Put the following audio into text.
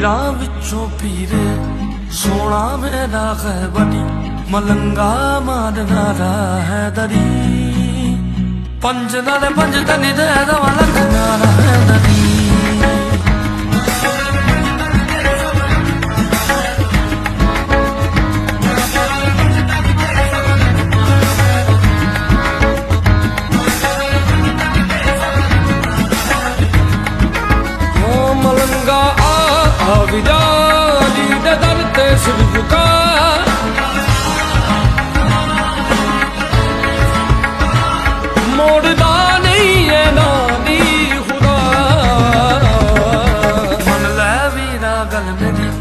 ਪੀਰਾਂ ਵਿੱਚੋਂ ਪੀਰੇ ਸੋਹਣਾ ਮੇਰਾ ਖੈਬੜੀ ਮਲੰਗਾ ਮਾਰਨਾ ਹੈ ਦਰੀ। ਪੰਜ ਨਾਲ ਪੰਜ ਤਨੀ ਦੇ ਦਵਾ ਲੰਘਣਾ ਵਿਦਾਲੀ ਦੇ ਦਰ ਤੇ ਸਿਰ ਝੁਕਾ। ਮੋੜਦਾ ਨਹੀਂ ਐ ਨਾਨੀ ਖੁਦਾ। ਮਨ ਲੈ ਵੀਰਾ ਗਲ ਮੇਰੀ।